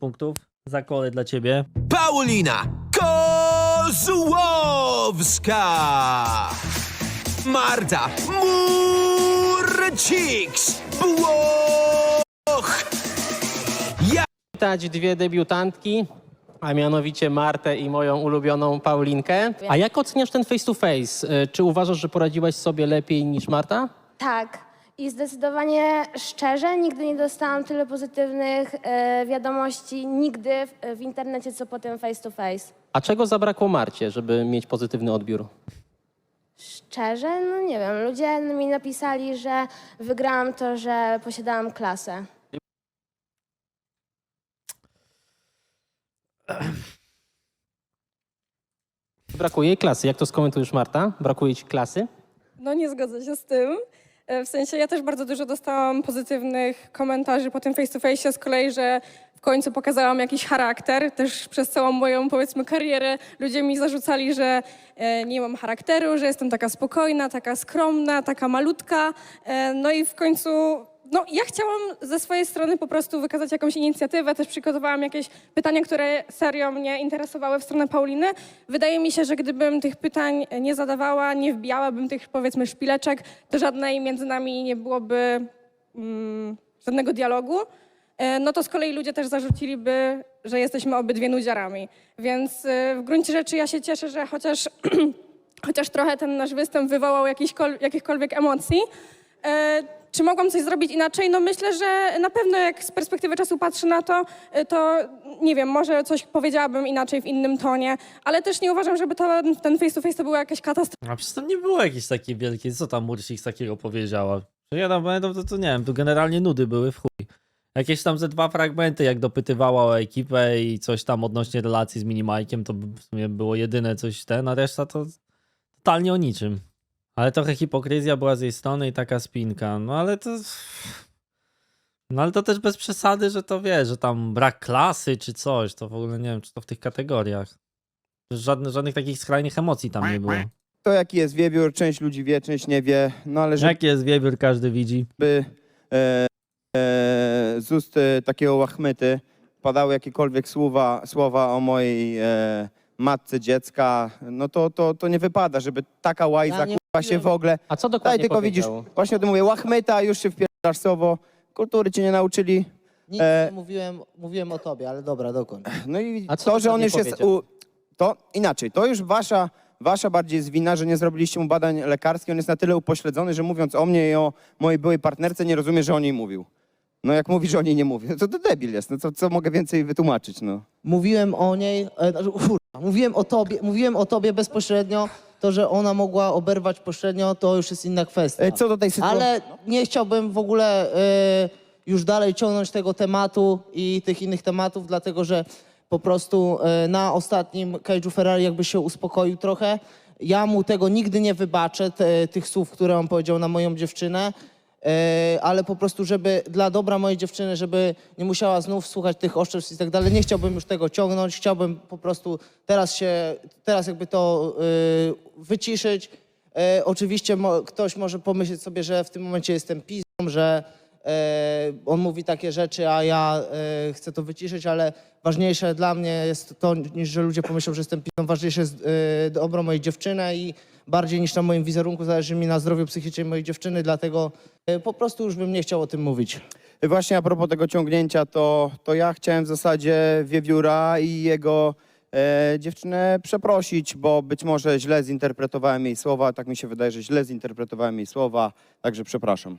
punktów za kole dla ciebie. Paulina Kozłowska. Marta Murciks. Włoch. Witać dwie debiutantki, a mianowicie Martę i moją ulubioną Paulinkę. A jak oceniasz ten face to face? Y, Czy uważasz, że poradziłaś sobie lepiej niż Marta? Tak. I zdecydowanie szczerze, nigdy nie dostałam tyle pozytywnych e, wiadomości, nigdy w, w internecie, co potem face to face. A czego zabrakło Marcie, żeby mieć pozytywny odbiór? Szczerze, no nie wiem, ludzie mi napisali, że wygrałam to, że posiadałam klasę. Brakuje jej klasy. Jak to skomentujesz, Marta? Brakuje ci klasy? No nie zgodzę się z tym. E, W sensie ja też bardzo dużo dostałam pozytywnych komentarzy po tym face to face, z kolei, że w końcu pokazałam jakiś charakter. Też przez całą moją, powiedzmy, karierę ludzie mi zarzucali, że e, nie mam charakteru, że jestem taka spokojna, taka skromna, taka malutka. E, No i w końcu, no ja chciałam ze swojej strony po prostu wykazać jakąś inicjatywę. Też przygotowałam jakieś pytania, które serio mnie interesowały w stronę Pauliny. Wydaje mi się, że gdybym tych pytań nie zadawała, nie wbijałabym tych, powiedzmy, szpileczek, to żadnej między nami nie byłoby mm, żadnego dialogu. E, No to z kolei ludzie też zarzuciliby, że jesteśmy obydwie nudziarami. Więc e, w gruncie rzeczy ja się cieszę, że chociaż, chociaż trochę ten nasz występ wywołał jakichkol- jakichkolwiek emocji. E, Czy mogłam coś zrobić inaczej? No myślę, że na pewno jak z perspektywy czasu patrzę na to, e, to nie wiem, może coś powiedziałabym inaczej w innym tonie, ale też nie uważam, żeby to, ten face to face to była jakaś katastrofa. A przecież tam nie było jakiejś takiej wielkiej, co tam Mursik takiego powiedziała? Ja tam pamiętam, to, to nie wiem, tu generalnie nudy były w chuj. Jakieś tam ze dwa fragmenty, jak dopytywała o ekipę i coś tam odnośnie relacji z Minimajkiem, to w sumie było jedyne coś ten, a reszta to totalnie o niczym. Ale trochę hipokryzja była z jej strony i taka spinka. No ale to... No ale to też bez przesady, że to wie, że tam brak klasy czy coś, to w ogóle nie wiem, czy to w tych kategoriach. Żadne, żadnych takich skrajnych emocji tam nie było. To jaki jest wiewiór, część ludzi wie, część nie wie, no ale żeby Jaki jest wiewiór, każdy widzi. e, e, z ust e, takiego łachmyty padały jakiekolwiek słowa, słowa o mojej e, matce dziecka, no to, to, to nie wypada, żeby taka łajza Ja nie kurwa się w ogóle... A co Daj dokładnie tylko widzisz, powiedział? właśnie o tym mówię, łachmyta, już się wpierasz słowo, kultury cię nie nauczyli, Nic E, nie mówiłem, mówiłem o tobie, ale dobra, dokończ. no i A co to, że on dokładnie już jest... powiedział? U, to inaczej, to już wasza... Wasza bardziej jest wina, że nie zrobiliście mu badań lekarskich. On jest na tyle upośledzony, że mówiąc o mnie i o mojej byłej partnerce, nie rozumie, że o niej mówił. No jak mówi, że o niej nie mówi, to to debil jest. No co, co mogę więcej wytłumaczyć, no. Mówiłem o niej, e, znaczy, kurwa, mówiłem o tobie, mówiłem o tobie bezpośrednio. To, że ona mogła oberwać pośrednio, to już jest inna kwestia. E, Co do tej sytuacji? Ale nie chciałbym w ogóle e, już dalej ciągnąć tego tematu i tych innych tematów, dlatego że po prostu e, na ostatnim Cage'u Ferrari jakby się uspokoił trochę. Ja mu tego nigdy nie wybaczę, te, tych słów, które on powiedział na moją dziewczynę. E, ale po prostu, żeby dla dobra mojej dziewczyny, żeby nie musiała znów słuchać tych oszczerstw i tak dalej, nie chciałbym już tego ciągnąć, chciałbym po prostu teraz się, teraz jakby to e, wyciszyć. E, oczywiście ktoś może pomyśleć sobie, że w tym momencie jestem pizdą, że e, on mówi takie rzeczy, a ja chcę to wyciszyć, ale ważniejsze dla mnie jest to, niż że ludzie pomyślą, że jestem pizdą, ważniejsze jest dobro mojej dziewczyny i bardziej niż na moim wizerunku zależy mi na zdrowiu psychicznym mojej dziewczyny, dlatego po prostu już bym nie chciał o tym mówić. Właśnie a propos tego ciągnięcia, to, to ja chciałem w zasadzie Wiewióra i jego e, dziewczynę przeprosić, bo być może źle zinterpretowałem jej słowa. Tak mi się wydaje, że źle zinterpretowałem jej słowa, także przepraszam.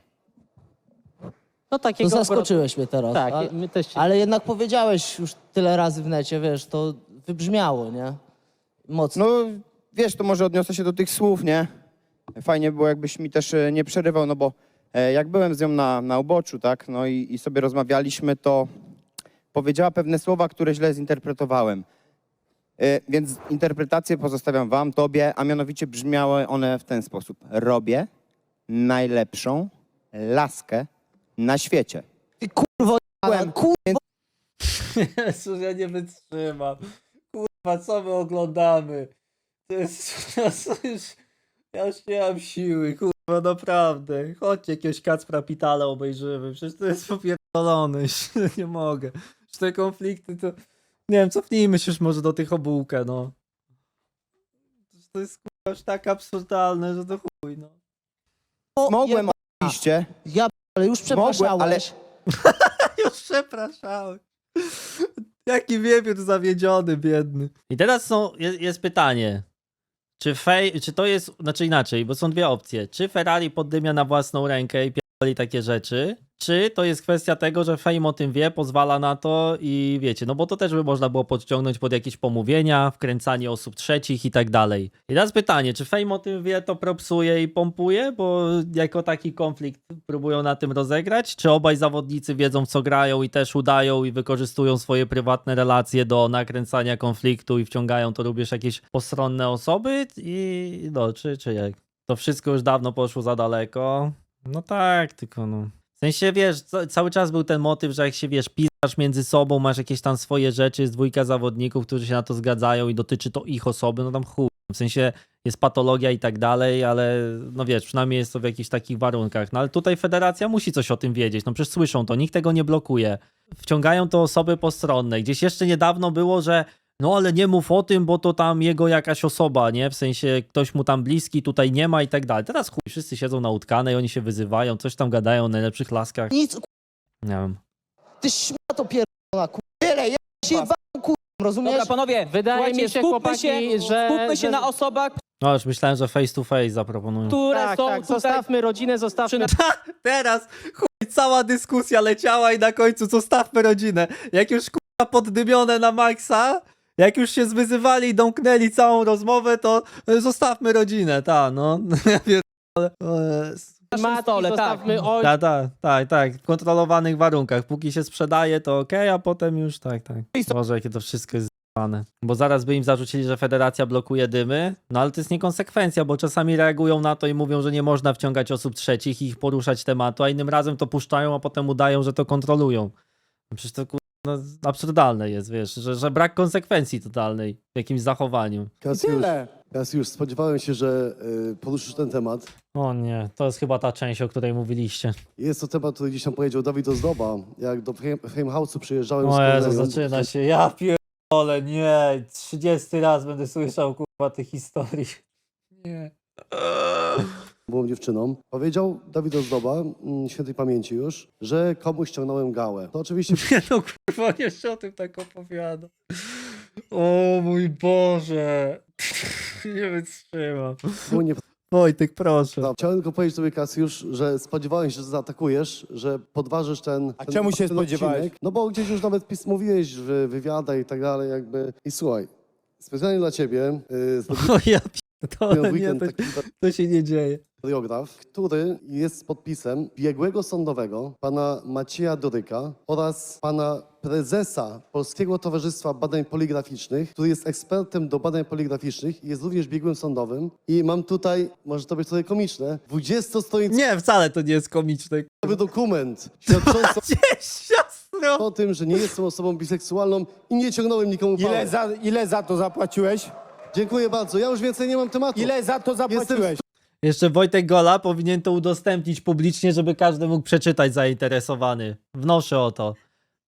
No To takiego... zaskoczyłeś mnie teraz. Tak, ale, my też się... ale jednak powiedziałeś już tyle razy w necie, wiesz, to wybrzmiało, nie? Mocno. No wiesz, to może odniosę się do tych słów, nie? Fajnie było, jakbyś mi też e, nie przerywał, no bo e, jak byłem z nią na, na uboczu, tak, no i, i sobie rozmawialiśmy, to powiedziała pewne słowa, które źle zinterpretowałem. E, Więc interpretację pozostawiam wam, tobie, a mianowicie brzmiały one w ten sposób. Robię najlepszą laskę na świecie. Ty kurwo, Byłem, Jezus, ja nie wytrzymam. Kurwa, co my oglądamy? To jest... Ja już nie mam siły, kurwa, naprawdę. Chodźcie jakiegoś Kacpra Pitala obejrzymy, przecież to jest popierdolone, nie mogę. Czy te konflikty to... Nie wiem, cofnijmy się już może do tych obułkę, no. To jest kurwa już tak absurdalne, że to chuj, no. O, Mogłem oczywiście. Ja ale już przepraszałeś. Już przepraszałem. Jaki wiewiór zawiedziony, biedny. I teraz są, jest, jest pytanie. Czy, fej, czy to jest, znaczy inaczej, bo są dwie opcje. Czy Ferrari poddymia na własną rękę i takie rzeczy, czy to jest kwestia tego, że Fame o tym wie, pozwala na to i wiecie, no bo to też by można było podciągnąć pod jakieś pomówienia, wkręcanie osób trzecich i tak dalej. I teraz pytanie, czy Fame o tym wie, to propsuje i pompuje, bo jako taki konflikt próbują na tym rozegrać, czy obaj zawodnicy wiedzą w co grają i też udają i wykorzystują swoje prywatne relacje do nakręcania konfliktu i wciągają to również jakieś postronne osoby i no, czy, czy jak? To wszystko już dawno poszło za daleko. No tak, tylko no. W sensie, wiesz, ca- cały czas był ten motyw, że jak się, wiesz, pisasz między sobą, masz jakieś tam swoje rzeczy, jest dwójka zawodników, którzy się na to zgadzają i dotyczy to ich osoby, no tam chuj. W sensie jest patologia i tak dalej, ale no wiesz, przynajmniej jest to w jakichś takich warunkach. No ale tutaj federacja musi coś o tym wiedzieć, no przecież słyszą to, nikt tego nie blokuje. Wciągają to osoby postronne. Gdzieś jeszcze niedawno było, że no ale nie mów o tym, bo to tam jego jakaś osoba, nie? W sensie ktoś mu tam bliski tutaj nie ma i tak dalej. Teraz chuj, wszyscy siedzą na utkanej, oni się wyzywają, coś tam gadają o najlepszych laskach. Nic, Nie wiem. ty szmato pierdolona, kur... Tyle, ja się wam, kur... rozumiesz? Dobra, panowie, Wydaje mi się, skupmy chłopaki, się, że- skupmy się że- na osobach, No już myślałem, że face to face zaproponują. które Tak, są tak, tutaj... zostawmy rodzinę, zostawmy... Teraz chuj, cała dyskusja leciała i na końcu zostawmy rodzinę. Jak już kurwa poddymione na maksa, jak już się zwyzywali i domknęli całą rozmowę, to e, zostawmy rodzinę, ta, no. Ja pierdolę. O Jezu. Matki, stole, tak. zostawmy ojca. Tak, tak, tak, tak, w kontrolowanych warunkach. Póki się sprzedaje, to okej, a potem już tak, tak. Boże, jakie to wszystko jest zjebane. Bo zaraz by im zarzucili, że federacja blokuje dymy, no ale to jest niekonsekwencja, bo czasami reagują na to i mówią, że nie można wciągać osób trzecich i ich poruszać tematu, a innym razem to puszczają, a potem udają, że to kontrolują. No Przecież to kurwa, no, absurdalne jest, wiesz, że, że brak konsekwencji totalnej w jakimś zachowaniu. Kasiusz, Kasiusz, spodziewałem się, że y, poruszysz ten temat. O nie, to jest chyba ta część, o której mówiliście. Jest to temat, który gdzieś tam powiedział Dawid Ozdoba. Jak do Frame, Frame House'u przyjeżdżałem O z Jezu, Kornelią, zaczyna się. Ja pierdolę, nie. 30 raz będę słyszał kurwa tych historii. Nie. byłą dziewczyną, powiedział Dawid Ozdoba, mm, świętej pamięci już, że komuś ściągnąłem gałę. To oczywiście Nie no kurwa, nie się o tym tak opowiada. O mój Boże. Nie wytrzymam. było nie Wojtek, proszę. Chciałem tylko powiedzieć tobie, Kasiusz, że spodziewałem się, że zaatakujesz, że podważysz ten A ten, czemu się ten spodziewałeś? No bo gdzieś już nawet pis, mówiłeś w wywiadach i tak dalej, jakby. I słuchaj, specjalnie dla ciebie y, zrobiłem O ja w pierdolę, nie, weekend to, taki to się nie dzieje. Choreograf, który jest podpisem biegłego sądowego, pana Macieja Doryka oraz pana prezesa Polskiego Towarzystwa Badań Poligraficznych, który jest ekspertem do badań poligraficznych i jest również biegłym sądowym. I mam tutaj, może to być trochę komiczne, 20-stronicowy Nie, wcale to nie jest komiczne. dokument świadczący Gdzieś siostro. o tym, że nie jestem osobą biseksualną i nie ciągnąłem nikomu Ile pałek. za, ile za to zapłaciłeś? Dziękuję bardzo. Ja już więcej nie mam tematu. Ile za to zapłaciłeś? Jeszcze Wojtek Gola powinien to udostępnić publicznie, żeby każdy mógł przeczytać zainteresowany. Wnoszę o to.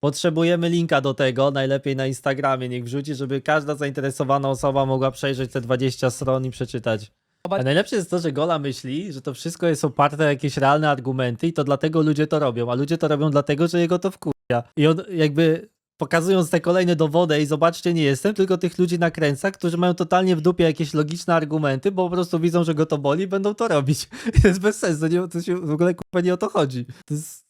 Potrzebujemy linka do tego, najlepiej na Instagramie niech wrzuci, żeby każda zainteresowana osoba mogła przejrzeć te 20 stron i przeczytać. A najlepsze jest to, że Gola myśli, że to wszystko jest oparte o jakieś realne argumenty i to dlatego ludzie to robią, a ludzie to robią dlatego, że jego to wkurwia. I on jakby pokazując te kolejne dowody i zobaczcie, nie jestem, tylko tych ludzi nakręca, którzy mają totalnie w dupie jakieś logiczne argumenty, bo po prostu widzą, że go to boli i będą to robić. To jest bez sensu, nie, to się w ogóle kurwa nie o to chodzi. To jest...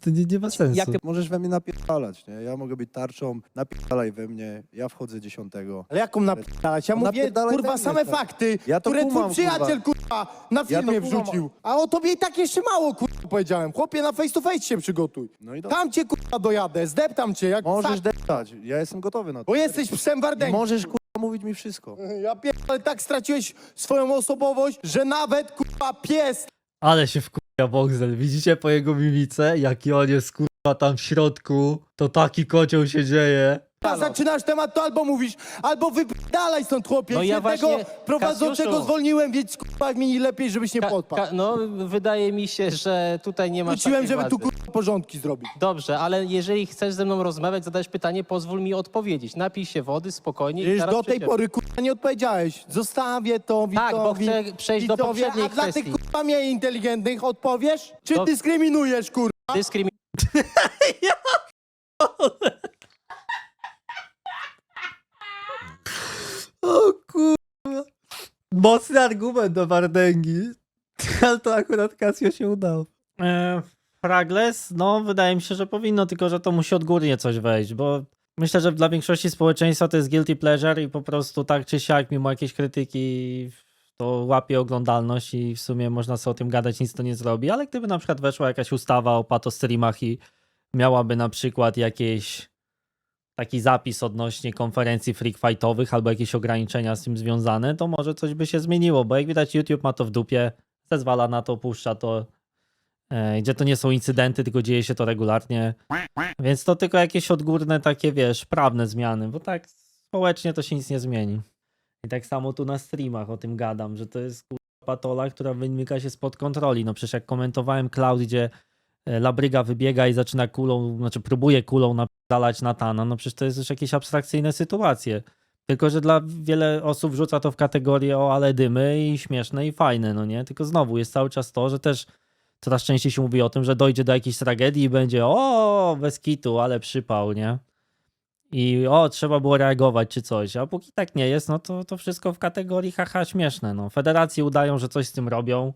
To nie, nie ma sensu. Jak ty Możesz we mnie napierdalać, nie? Ja mogę być tarczą, napierdalaj we mnie, ja wchodzę dziesiątego. Ale jaką napierdalać? Ja No mówię, napierdalaj kurwa, we mnie, same no. fakty, Ja to które kumam, twój przyjaciel, kurwa, na filmie to kumam. wrzucił. A o tobie i tak jeszcze mało, kurwa, powiedziałem. Chłopie, na face to face się przygotuj. No i dobrze. Tam cię, kurwa, dojadę, zdeptam cię, jak Możesz psa, deptać, ja jestem gotowy na to. bo jesteś psem I Wardęgi. możesz kurwa mówić mi wszystko. Ja pierdolę, tak straciłeś swoją osobowość, że nawet, kurwa, pies Ale się wkurwia Boxel. Widzicie po jego mimice, jaki on jest kurwa tam w środku, to taki kocioł się dzieje. A zaczynasz temat, to albo mówisz, albo wypierdalaj stąd, chłopie. No ja Świętego właśnie, prowadzącego Kasiuszu. zwolniłem, więc jak mi lepiej, żebyś nie Ka- podpadł. ka- no, wydaje mi się, że tutaj nie ma Wróciłem, żeby tu kurwa porządki zrobić. Dobrze, ale jeżeli chcesz ze mną rozmawiać, zadać pytanie, pozwól mi odpowiedzieć. Napij się wody, spokojnie i Przecież zaraz do tej pory kurwa nie odpowiedziałeś. Zostawię to. Tak, bo chcę przejść do widzowie, poprzedniej A dla kwestii. tych kurwa mniej inteligentnych odpowiesz? Czy Do- dyskryminujesz kurwa? Dyskrymin... O kurwa. Mocny argument do Wardęgi. Ale to akurat Casio się udało. E, Fragless? No, wydaje mi się, że powinno, tylko że to musi odgórnie coś wejść, bo myślę, że dla większości społeczeństwa to jest guilty pleasure i po prostu tak czy siak, mimo jakiejś krytyki, to łapie oglądalność i w sumie można sobie o tym gadać, nic to nie zrobi, ale gdyby na przykład weszła jakaś ustawa o pato streamach i miałaby na przykład jakieś taki zapis odnośnie konferencji freak fightowych albo jakieś ograniczenia z tym związane, to może coś by się zmieniło, bo jak widać YouTube ma to w dupie, zezwala na to, puszcza to, e, gdzie to nie są incydenty, tylko dzieje się to regularnie, więc to tylko jakieś odgórne takie, wiesz, prawne zmiany, bo tak społecznie to się nic nie zmieni. I tak samo tu na streamach o tym gadam, że to jest patola, która wymyka się spod kontroli. No przecież jak komentowałem Cloud, gdzie Labryga wybiega i zaczyna kulą, znaczy próbuje kulą napierdalać Natana, no przecież to jest już jakieś abstrakcyjne sytuacje. Tylko, że dla wiele osób wrzuca to w kategorię o ale dymy i śmieszne i fajne, no nie? Tylko znowu jest cały czas to, że też coraz częściej się mówi o tym, że dojdzie do jakiejś tragedii i będzie o, bez kitu, ale przypał, nie? I o, trzeba było reagować czy coś, a póki tak nie jest, no to, to wszystko w kategorii haha śmieszne, no. Federacje udają, że coś z tym robią,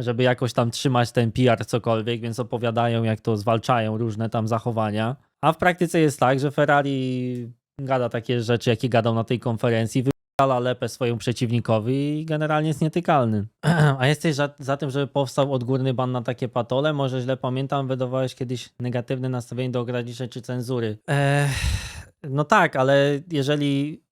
żeby jakoś tam trzymać ten PR cokolwiek, więc opowiadają jak to zwalczają różne tam zachowania. A w praktyce jest tak, że Ferrari gada takie rzeczy, jakie gadał na tej konferencji, wypala lepę swojemu przeciwnikowi i generalnie jest nietykalny. A jesteś za, za tym, żeby powstał odgórny ban na takie patole? Może źle pamiętam, wydawałeś kiedyś negatywne nastawienie do ograniczeń czy cenzury. No tak, ale jeżeli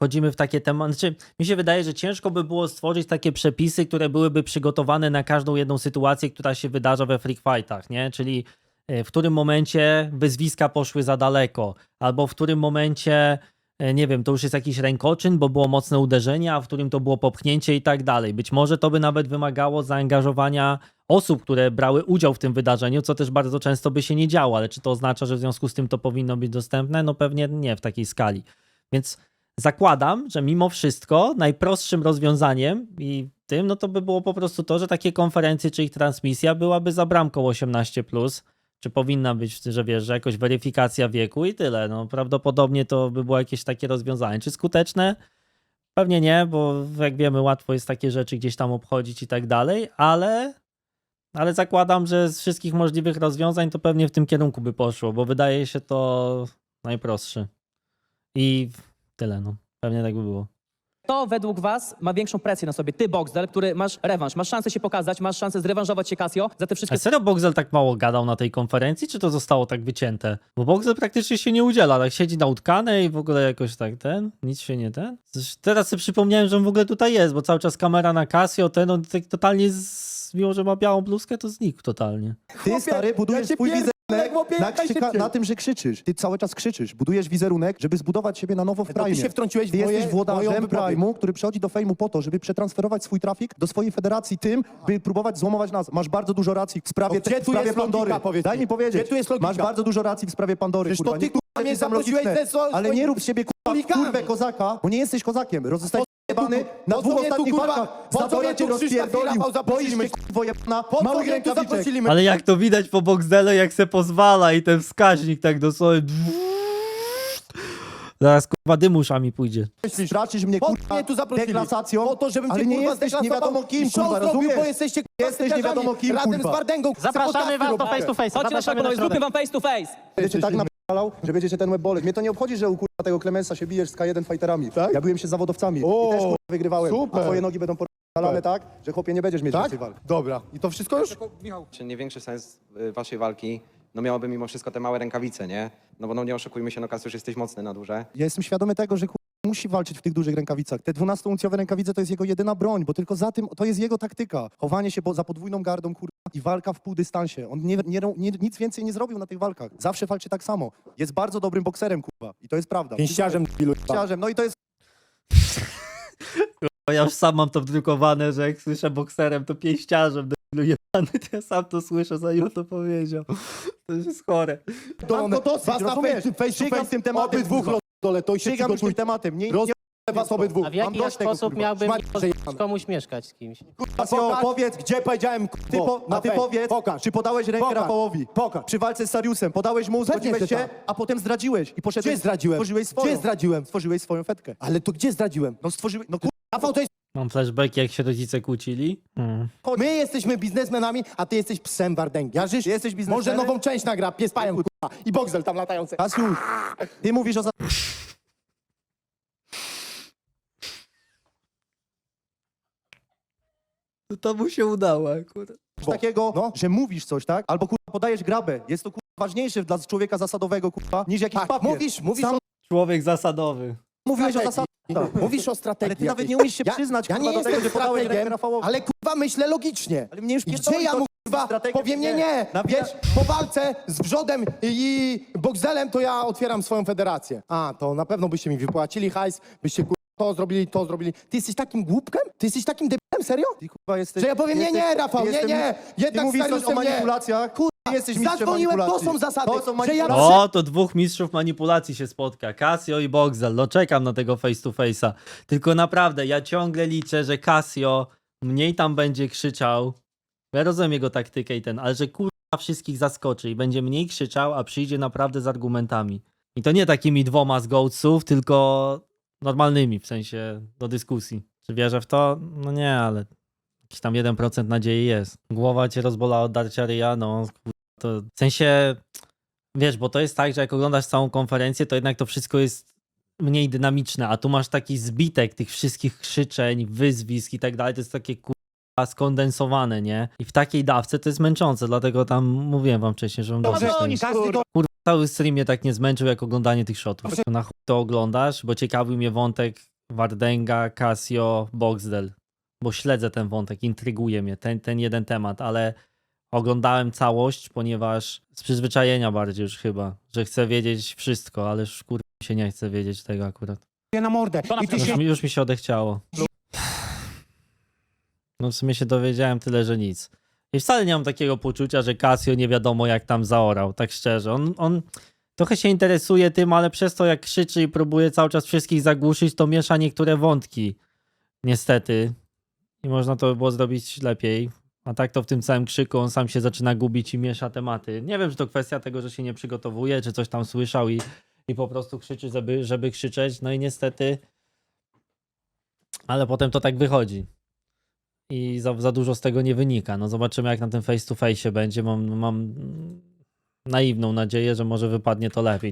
wchodzimy w takie tematy, znaczy mi się wydaje, że ciężko by było stworzyć takie przepisy, które byłyby przygotowane na każdą jedną sytuację, która się wydarza we freak fightach, nie? Czyli e, w którym momencie wyzwiska poszły za daleko, albo w którym momencie, e, nie wiem, to już jest jakiś rękoczyn, bo było mocne uderzenie, a w którym to było popchnięcie i tak dalej. Być może to by nawet wymagało zaangażowania osób, które brały udział w tym wydarzeniu, co też bardzo często by się nie działo, ale czy to oznacza, że w związku z tym to powinno być dostępne? No pewnie nie w takiej skali. Więc zakładam, że mimo wszystko najprostszym rozwiązaniem i tym, no to by było po prostu to, że takie konferencje czy ich transmisja byłaby za bramką 18+, czy powinna być, że wiesz, że jakoś weryfikacja wieku i tyle. No prawdopodobnie to by było jakieś takie rozwiązanie. Czy skuteczne? Pewnie nie, bo jak wiemy, łatwo jest takie rzeczy gdzieś tam obchodzić i tak dalej, ale, ale zakładam, że z wszystkich możliwych rozwiązań to pewnie w tym kierunku by poszło, bo wydaje się to najprostsze. I tyle, no. Pewnie tak by było. Kto według was ma większą presję na sobie? Ty, Boxdel, który masz rewanż, masz szansę się pokazać, masz szansę zrewanżować się Casio za te wszystkie A serio Boxel tak mało gadał na tej konferencji, czy to zostało tak wycięte? Bo Boxel praktycznie się nie udziela, tak siedzi na utkanej i w ogóle jakoś tak ten, nic się nie ten. Zresztą Teraz sobie przypomniałem, że on w ogóle tutaj jest, bo cały czas kamera na Casio, ten on tak totalnie, z... mimo że ma białą bluzkę, to znikł totalnie. Ty, stary, budujesz swój wizerunek Na, krzyka, na tym, że krzyczysz. Ty cały czas krzyczysz. Budujesz wizerunek, żeby zbudować siebie na nowo w To Prime. ty się wtrąciłeś w Ty moje- jesteś moją włodarzem wypowiedź. Prime'u, który przychodzi do fejmu po to, żeby przetransferować swój trafik do swojej federacji tym, by próbować złomować nas. Masz bardzo dużo racji w sprawie, O, gdzie w tu sprawie jest logika, Pandory. powiedz Daj mi? mi powiedzieć. Gdzie tu jest logika? Masz bardzo dużo racji w sprawie Pandory, Przecież to kurwa. ty, kurwa, mnie są zaprosiłeś logiczne. ze Ale nie rób z siebie kurwa kurwę kozaka, bo nie jesteś kozakiem. Zostajesz jebany na dwóch ostatnich kurwa, walkach. Zadora cię rozpierdolił. Boisz się kurwo jebana małych rękawiczek. zaprosili? Ale jak to widać po Boxdele, jak se pozwala i ten wskaźnik tak dosłownie... Zaraz kurwa dym uszami pójdzie. Stracisz mnie kurwa tu deklasacją, Po to, żebym ale cię, nie kurwa, jesteś nie wiadomo kim, kurwa, rozumiesz? bo jesteście, kurwa, Jesteś nie wiadomo kim, razem z Wardęgą. Zapraszamy was do face to face. Chodźcie na szlakonowie, zróbmy wam face to face. Tak że będziecie ten łeb boleć. Mnie to nie obchodzi, że u kurwa tego Klemensa się bijesz z K1 fighterami. Tak? Ja byłem się z zawodowcami O, i też kurwa wygrywałem. super. A twoje nogi będą porane tak, że chłopie nie będziesz mieć Tak? więcej walk. Dobra. I to wszystko już? Czy nie większy sens y, waszej walki, no miałoby mimo wszystko te małe rękawice, nie? No bo no nie oszukujmy się, no Kasiusz, jesteś mocny na duże. Ja jestem świadomy tego, że kurwa musi walczyć w tych dużych rękawicach. Te 12-uncjowe rękawice to jest jego jedyna broń, bo tylko za tym, to jest jego taktyka. Chowanie się po, za podwójną gardą, kurwa, i walka w półdystansie. On nie, nie, nie, nic więcej nie zrobił na tych walkach. Zawsze walczy tak samo. Jest bardzo dobrym bokserem, kurwa. I to jest prawda. Pięściarzem, ilu. Pięściarzem. No i to jest Ja już sam mam to wdrukowane, że jak słyszę bokserem, to pięściarzem debilu jebany, to ja sam to słyszę, zanim to powiedział. To już jest chore. Mam go dosyć, Was na rozumiesz? face- face to face tym tematem, Obydwóch kurwa. dole, to się Sięgam już tym tematem. Nie, Roz- nie was obydwóch. A w Mam jaki dość tego, sposób kurwa. miałbym Szmacie pozwolić komuś mieszkać z kimś? Kasio, powiedz, Gdzie powiedziałem ty kurwo, po, na a ty face? powiedz, Pokaż. czy podałeś rękę Pokaż. Rafałowi? Pokaż. Przy walce z Sariusem. Podałeś mu, zgodziłeś że się, tak. a potem zdradziłeś i poszedłeś. Gdzie zdradziłem? Stworzyłeś swoją. Gdzie zdradziłem? Stworzyłeś swoją fetkę. Ale to gdzie zdradziłem? No stworzyłeś, no kurwa, Rafał, to jest... Mam flashbacki, jak się rodzice kłócili. Mm. My jesteśmy biznesmenami, a ty jesteś psem wardęgi. Ja żysz, jesteś biznesmenem? Może nową część nagra, pies pajem, kurwa. I Boxel tam latający. Kasiu, ty mówisz o za... No to mu się udało akurat. takiego, No. że mówisz coś, tak? Albo kurwa podajesz grabę. Jest to kurwa ważniejsze dla człowieka zasadowego, kurwa, niż jakiś Tak, papier. mówisz, mówisz Sam o Człowiek zasadowy. Mówiłeś o strategii. zasadach. Mówisz o strategii. Ale ty nawet jakiejś. nie umiesz się przyznać, Ja kurwa, nie do tego, jestem że podałeś rękę strategiem, Rafałowi. ale kurwa myślę logicznie. Ale mnie już I pierdoli gdzie ja to, mu kurwa strategię, powiem nie, nie. nie. Nawija- Wiesz, po walce z Wrzodem i Boxelem to ja otwieram swoją federację. A, to na pewno byście mi wypłacili hajs, byście kurwa to zrobili, to zrobili. Ty jesteś takim głupkiem? Ty jesteś takim debilem, serio? Ty kurwa jesteś... Że ja powiem, nie, jesteś- nie, Rafał, ty nie, nie. Ty Jednak mówisz z coś o nie. manipulacjach. Jesteś mistrzem Zadzwoniłem, to manipulacji. są zasady, To są że ja manipulacje. O, to dwóch mistrzów manipulacji się spotka. Casio i Boxel. No czekam na tego face to face'a. Tylko naprawdę, ja ciągle liczę, że Casio mniej tam będzie krzyczał. Ja rozumiem jego taktykę i ten, ale że kurwa wszystkich zaskoczy i będzie mniej krzyczał, a przyjdzie naprawdę z argumentami. I to nie takimi dwoma z gołców, tylko normalnymi, w sensie do dyskusji. Czy wierzę w to? No nie, ale jakiś tam 1% nadziei jest. Głowa cię rozbolała od darcia ryja, no kurwa, to w sensie Wiesz, bo to jest tak, że jak oglądasz całą konferencję, to jednak to wszystko jest mniej dynamiczne, a tu masz taki zbitek tych wszystkich krzyczeń, wyzwisk i tak dalej, to jest takie kurwa skondensowane, nie? I w takiej dawce to jest męczące, dlatego tam mówiłem wam wcześniej, że mam dosyć tego. Kurwa, cały stream mnie tak nie zmęczył, jak oglądanie tych shotów. Na chuj to oglądasz, bo ciekawił mnie wątek Wardenga, Casio, Boxdel, bo śledzę ten wątek, intryguje mnie ten, ten jeden temat, ale oglądałem całość, ponieważ z przyzwyczajenia bardziej już chyba, że chcę wiedzieć wszystko, ale już kurwa się nie chce wiedzieć tego akurat. na mordę. I ty Już mi, już mi się odechciało. No w sumie się dowiedziałem tyle, że nic. I wcale nie mam takiego poczucia, że Casio nie wiadomo jak tam zaorał, tak szczerze. On, on trochę się interesuje tym, ale przez to jak krzyczy i próbuje cały czas wszystkich zagłuszyć, to miesza niektóre wątki. Niestety. I można to by było zrobić lepiej. A tak to w tym całym krzyku on sam się zaczyna gubić i miesza tematy. Nie wiem, czy to kwestia tego, że się nie przygotowuje, czy coś tam słyszał i, i po prostu krzyczy, żeby, żeby krzyczeć. No i niestety. Ale potem to tak wychodzi. I za, za dużo z tego nie wynika. No zobaczymy, jak na tym face to face będzie. Mam, mam naiwną nadzieję, że może wypadnie to lepiej.